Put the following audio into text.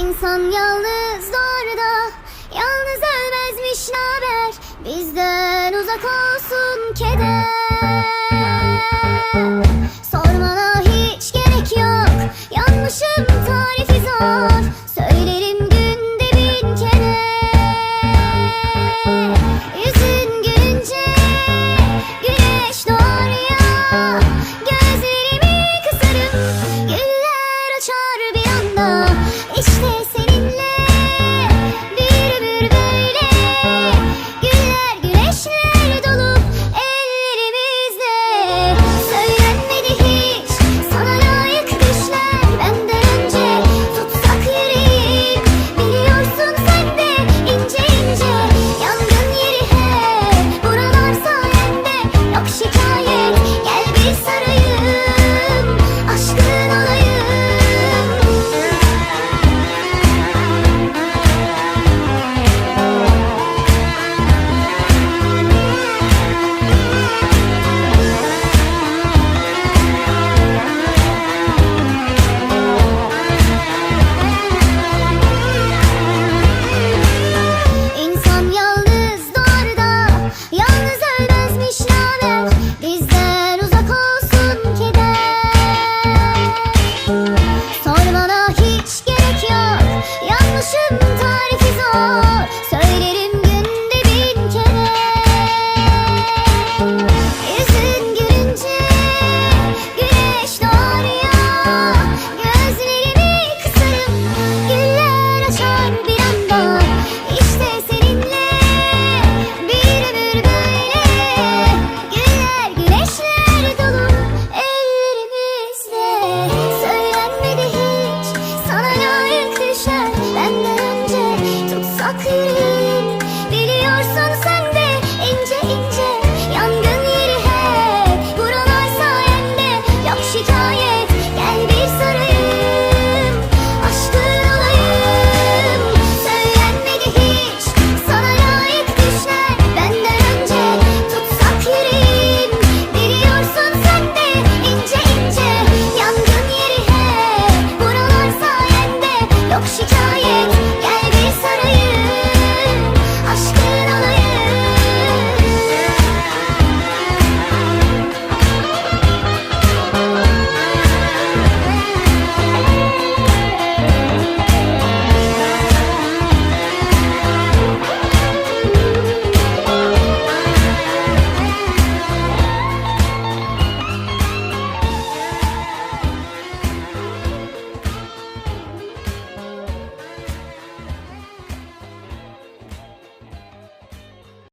İnsan yalnız doğar da Yalnız ölmezmiş naber? Bizden uzak olsun keder 역시 잘